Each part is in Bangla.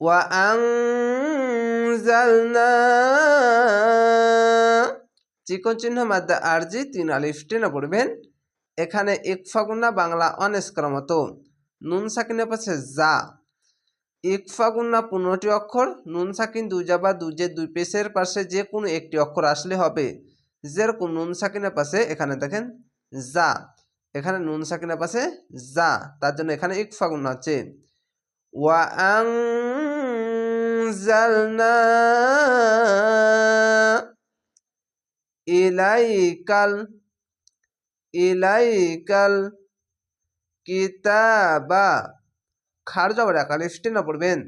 ওয়া আনজালনা চিকন চিহ্ন মাদ্দা আরজি তিন আলিফ টেনে পড়বেন। এখানে ইকফা গুন্না বাংলা অনেস্কার মতো নুন সাকিনের পাশে যা। ইকফা গুন্না পনেরোটি অক্ষর, নুন সাকিন দুই জাবা দুজে দুই পেশের পাশে যে কোনো একটি অক্ষর আসলে হবে। যেরকম নুন সাকিনের পাশে এখানে দেখেন, যা। এখানে নুন সাকিনের পাশে যা, তার জন্য এখানে ইকফা গুন্না হচ্ছে ওয়া আং ইলাইকাল ইলাইকাল কিতাবা খার যাবার একাল না পড়বেন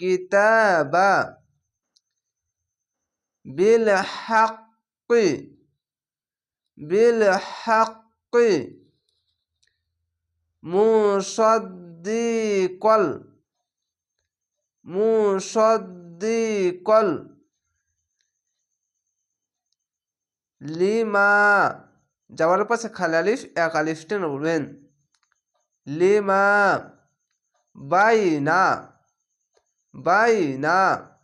কিতাবা বিল হাক্কি বিল হাক্কি মুসদ্দিকল মুসদ্দিকল লিমা, যাওয়ার পাশে খালি আলিফ এক আলিফ টেনে বলবেন লিমা, বাইনা বাইনা।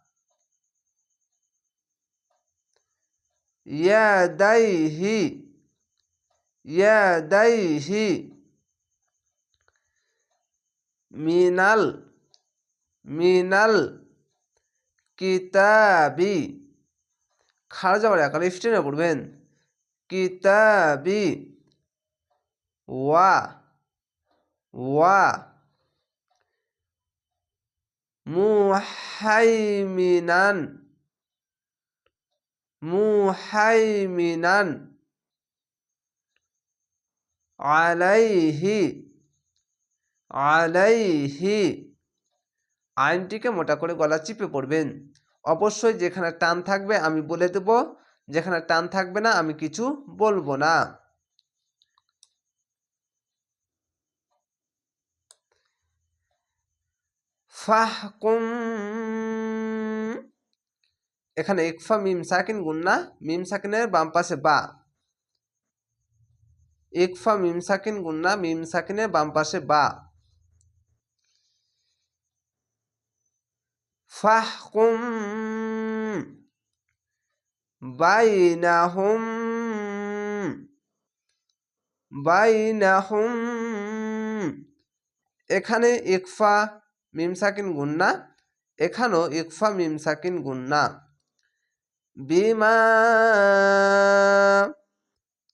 ইয়াদাইহি ইয়াদাইহি। মিনাল মিনাল কিতাবি। খাড়া যাবার একালে স্টেনে পড়বেন। কিতাবি। ওয়া। ওয়া। মুহাইমিনান। মুহাইমিনান। আলাইহি। আলাইহি। আইনটিকে মোটা করে গলা চিপে পড়বেন। অবশ্যই যেখানে টান থাকবে আমি বলে দেব, যেখানে টান থাকবে না আমি কিছু বলব না। ফাহকুম। এখানে ইকফা, মিম, সাকিন, গুন্না, মিম, সাকিনের বাম পাশে বা। ইকফা, মিম, সাকিন, গুন্না, মিম, সাকিনের বাম পাশে বা। ফাহকুম বাইনাহুম বাইনাহুম এখানে ইকফা মিম সাকিন গুন্না, এখানেও ইকফা মিম সাকিন গুন্না। বিমা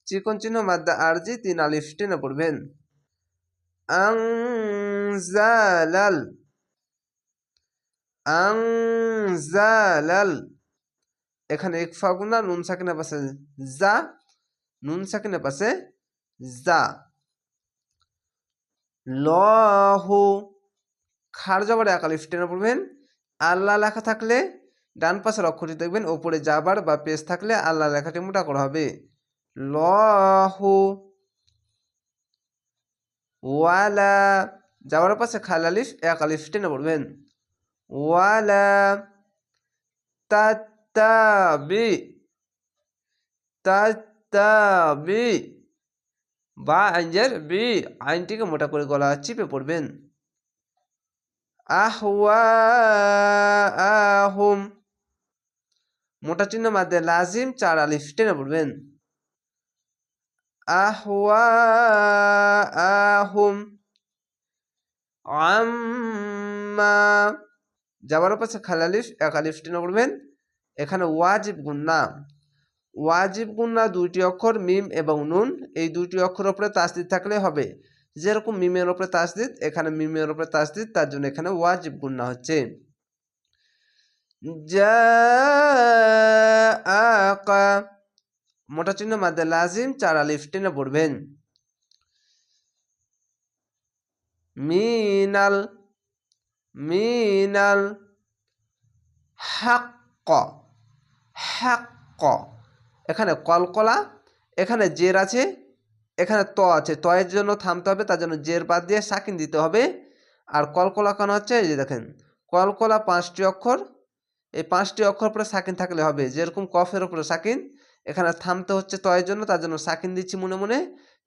চিকন চিহ্ন মাদ্দা আরজি তিন আলিফ টেনে পড়বেন। আংজালাল আংজালাল এখানে ইকফা গুনা নুন সাকিনের পাশে যা, নুন সাকিনের পাশে যা। লহু, খার যাবার একালিফ টেনে পড়বেন। আল্লাহ লেখা থাকলে ডান পাশের অক্ষরটি দেখবেন, ওপরে যাবার বা পেজ থাকলে আল্লাহ লেখাটি মোটা করা হবে। লহু, ওয়ালা, যাওয়ার পাশে খাল আলিফ এক আলিফ টেনে পড়বেন। ওয়ালা তাত্তাবি তাত্তাবি। বা আইনজের বি, আইনটিকে মোটা করে গলা চিপে পড়বেন। আহওয়া আহুম মোটা চিহ্ন মাধ্যমে লাজিম চার আলিফ টেনে পড়বেন। আহওয়া আহুম আম্মা যাবার পাশে খালালিফ এক আলিফ টেনে পড়বেন এখানে ওয়াজিব গুন্না ওয়াজিব গুন্না দুইটি অক্ষর, মিম এবং নুন। এই দুইটি অক্ষর ওপরে তাসদিদ থাকলে হবে। যেরকম মিমের ওপরে তাসদিদ, এখানে মিমের ওপরে তাসদিদ, তার জন্য এখানে ওয়াজিব গুন্না হচ্ছে। মোটা চিহ্ন মাদ্দে লাজিম, চার আলিফ টেনে পড়বেন মিনাল মিনাল হাক্ক হাক্ক। এখানে কলকলা এখানে জের আছে, এখানে ত আছে। তয়ের জন্য থামতে হবে, তার জন্য জের বাদ দিয়ে সাকিন দিতে হবে। আর কলকলা কেন হচ্ছে? এই যে দেখেন কলকলা পাঁচটি অক্ষর, এই পাঁচটি অক্ষর পরে সাকিন থাকলে হবে। যেরকম কফের ওপরে সাকিন, এখানে থামতে হচ্ছে তয়ের জন্য, তার জন্য সাকিন দিচ্ছি মনে মনে,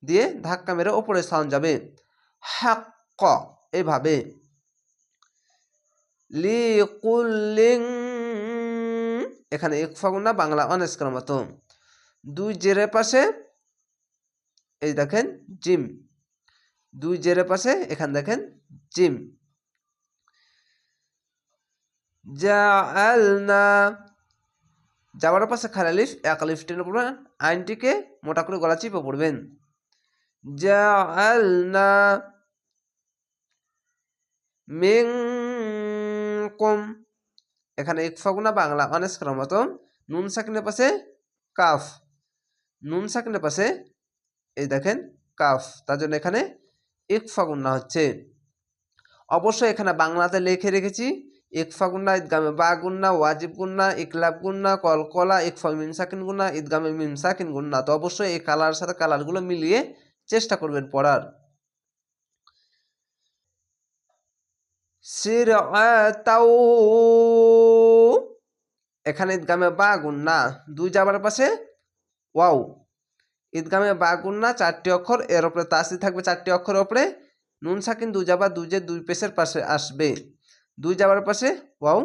দিয়ে ধাক্কা মেরে ওপরে সাউন্ড যাবে। হাক্ক, এভাবে। লি এখানে এক ফাগুনা বাংলা অনেস্কার মতো। দুই জেরে পাশে, এই দেখেন, জিম। দুই জেরে পাশে, এখানে দেখেন, জিম। যাওয়ার পাশে খারালিফ এক আলিফ টেনে পড়বেন, আইনটিকে মোটা করে গলা চিপে পড়বেন। জাআলনা। মিনকুম এখানে ইকফাগুনা বাংলা অনেস্কার মতো। নুন সাকিনের পাশে কাফ। নুন সাকিনের পাশে এই দেখেন কাফ। তার জন্য এখানে ইকফা গুন্না হচ্ছে। অবশ্যই এখানে বাংলাতে লিখে রেখেছি ইকফা গুন্না ঈদগামে বা গুন্না, ওয়াজিব গুন্না, ইকলাব গুন্না, কলকলা ইকফা মিম সাকিন গুন্না ঈদগামে মিম সাকিন গুন্না। তো অবশ্যই এই কালার সাথে কালারগুলো মিলিয়ে চেষ্টা করবেন পড়ার। এখানে ঈদগামে বা গুন্না দুই যাবার পাশে ওয়াও। ঈদগামে বা গুন্না চারটি অক্ষর, এর ওপরে তাসি থাকবে, চারটি অক্ষরের ওপরে নুন সাকিন, দুই যাবার দুই যে দুই পেশের পাশে আসবে। দুই যাবার পাশে ওয়াও,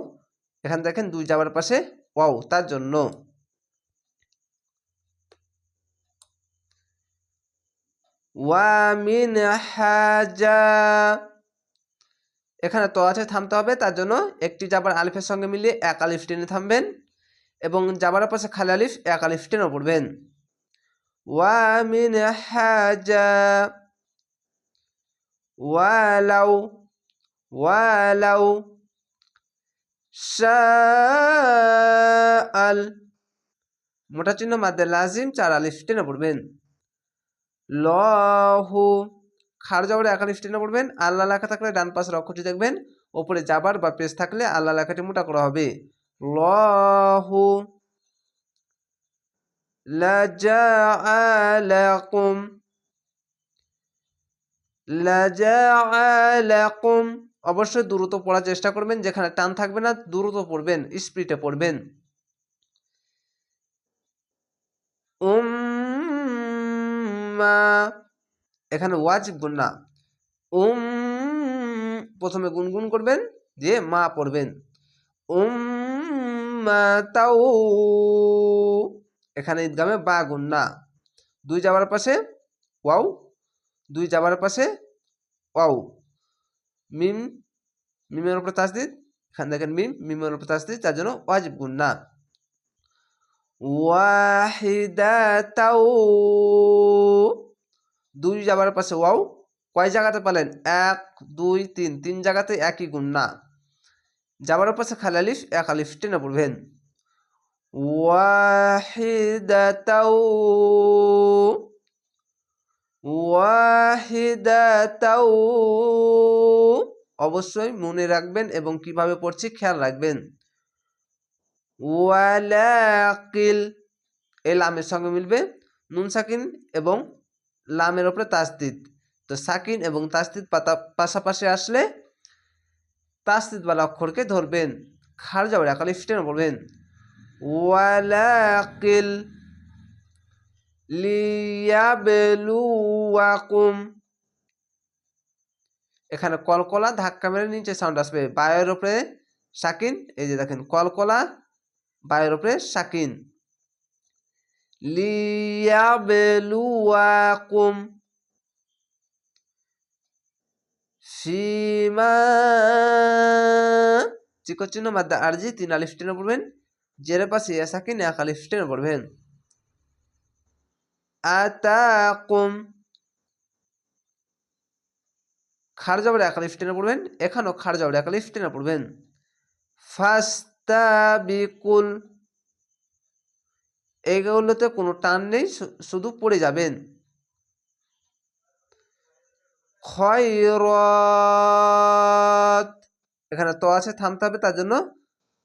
এখানে দেখেন দুই যাবার পাশে ওয়াও, তার জন্য। ওয়ামিন হাজা এখানে তো আছে থামতে হবে, তার জন্য একটি জাবার আলিফের সঙ্গে মিলিয়ে এক আলিফ টেনে থামবেন এবং জাবার পাশে খালি আলিফ, এক আলিফ টেনে পড়বেন। ওয়ালাউ ওয়ালাউ মোটা চিহ্ন মাদ্দে লাজিম, চার আলিফ টেনে পড়বেন। লহু খার যাবার এক আলিফ পড়বেন আল্লাহ লেখা থাকলে ডান পাশের অক্ষরটি দেখবেন, ওপরে যাবার বা পেজ থাকলে আল্লাহ লেখাটি মোটা করা হবে। লহু লাজাআলাকুম লাজাআলাকুম। অবশ্যই দ্রুত পড়ার চেষ্টা করবেন, যেখানে টান থাকবে না, দ্রুত পড়বেন স্পিডে পড়বেন। উম্মা এখানে ওয়াজিব গুন্না উম, প্রথমে গুনগুন করবেন, দিয়ে মা পড়বেন। উম্মা তাও এখানে ঈদগামে বা গুন্না দুই যাবার পাশে ওয়াও, দুই যাবার পাশে ওয়াও। মিম, মিমের উপরে তাসদিদ। এখানে দেখেন মিম, মিমের উপরে তাসদিদ, তার জন্য ওয়াজিব গুন্না ওয়াহিদাতাও দুই যাবার পাশে, ওয়াও, কয় জায়গাতে পালেন? এক, দুই, তিন তিন জায়গাতে একই গুণ, না। যাবার পাশে খালি আলিফ, এক আলিফ টেনে পড়বেন। অবশ্যই মনে রাখবেন এবং কীভাবে পড়ছি খেয়াল রাখবেন। ওয়ালাকিল, এলামের সঙ্গে মিলবে, নুন সাকিন এবং লামের ওপরে তাসদিদ। তো সাকিন এবং তাসদিদ পাতা পাশাপাশি আসলে তাসদিদওয়ালা অক্ষরকে ধরবেন। খার যাবার একালি ফিটেন বলবেন, ওয়ালাকিল লিয়াবেলুয়াকুম। এখানে কলকলা ধাক্কা মেরে নিচে সাউন্ড আসবে। বায়ের ওপরে সাকিন, এই যে দেখেন, কলকলা, বায়ের ওপরে সাকিন। লিয়াবেলুয়াকুম ফিমা চিকচিহ্ন মাদ্দা আরজি তিন আলিফ টেনে পড়বেন, জেরে পাশে সাকিন এক আলিফ টেনে পড়বেন। আতাকুম খার যাবার এক আলিফ টেনে পড়বেন, এখানেও খার যাবার এক টেনে পড়বেন। ফাস্তাবিকুল এইগুলোতে কোনো টান নেই শুধু পড়ে যাবেন। এখানে তো আছে, থামতে হবে, তার জন্য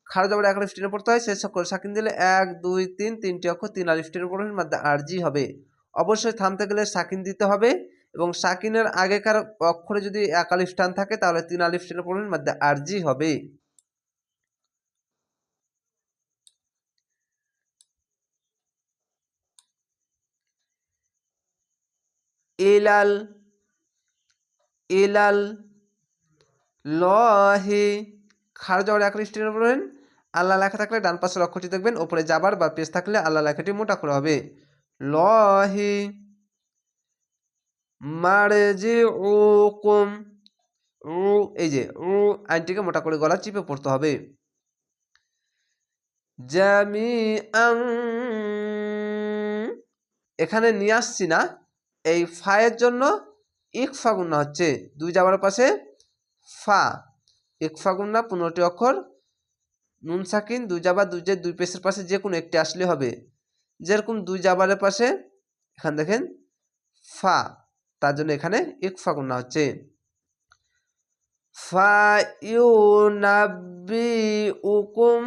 খাড়া যাবার এক আলিফ পড়তে হয় শেষ অক্ষর সাকিন দিলে এক, দুই, তিন, তিনটি অক্ষর তিন আলিফ টেনে মাধ্যমে আরজি হবে। অবশ্যই থামতে গেলে সাকিন দিতে হবে এবং সাকিনের আগেকার অক্ষরে যদি এক আলিফ টান থাকে, তাহলে তিন আলিফ টেনে মাধ্যমে আরজি হবে। ইলাল ইলাল লহি। খার যাওয়ার এক লিস্টের পড়বেন আল্লাহ লেখা থাকলে ডান পাশের অক্ষরটি দেখবেন, ওপরে যাবার বা পেজ থাকলে আল্লাহ লেখাটি মোটা করে হবে। লহি। মারে যে ও কম, উ, এই যে, উ, আইনটিকে মোটা করে গলা চিপে পড়তে হবে। জামি এখানে নিয়ে আসছি না। এই ফায়ের জন্য ইকফা গুণা হচ্ছে। দুই যাবার পাশে ফা। ইকফা গুণা পনেরোটি অক্ষর। নুন, সাকিন, দুই দুই যে দুই পেশের পাশে যে কোনো একটি আসলে হবে। যেরকম দুই জাবারের পাশে, এখানে দেখেন, ফা। তার জন্য এখানে ইকফা গুণা হচ্ছে। ফা ইউ নাব্বি উকুম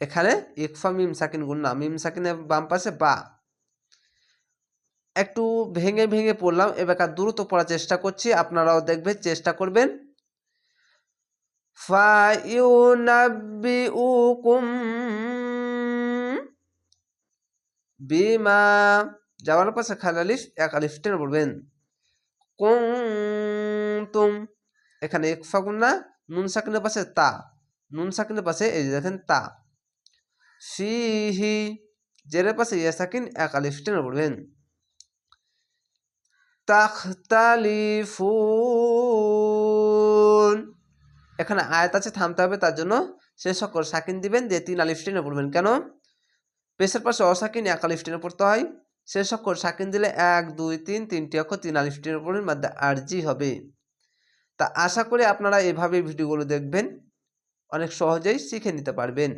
এখানে ইকফা মিম, সাকিন গুন্না মিম, সাকিনের বাম পাশে বা। একটু ভেঙে ভেঙে পড়লাম। এবার দ্রুত পড়ার চেষ্টা করছি। আপনারাও দেখবেন, চেষ্টা করবেন। ফাইউনাব্বিউকুম বিমা যাওয়ার পাশে খালালিফ এক আলিফ টেনে পড়বেন কুনতুম, এখানে এক ফাগুন না, নুন সাকিনের পাশে তা। নুন সাকিনের পাশে এই দেখেন তা। ফিহি, জেরের পাশে ইয়া সাকিন এক আলিফ পড়বেন তাখতালিফুন। এখানে আয়াত আছে, থামতে হবে, তার জন্য শেষ অক্ষর সাকিন দিবেন দিয়ে তিন আলিফ টেনে পড়বেন। কেন? পেশের পাশে অসাকিন এক আলিফ টেনে পড়তে হয়। শেষ অক্ষর সাকিন দিলে এক, দুই, তিন, তিনটি অক্ষর তিন আলিফ টেনে পড়বেন মাধ্যমে আরজি হবে। তা আশা করি আপনারা এভাবে ভিডিওগুলো দেখবেন। অনেক সহজেই শিখে নিতে পারবেন।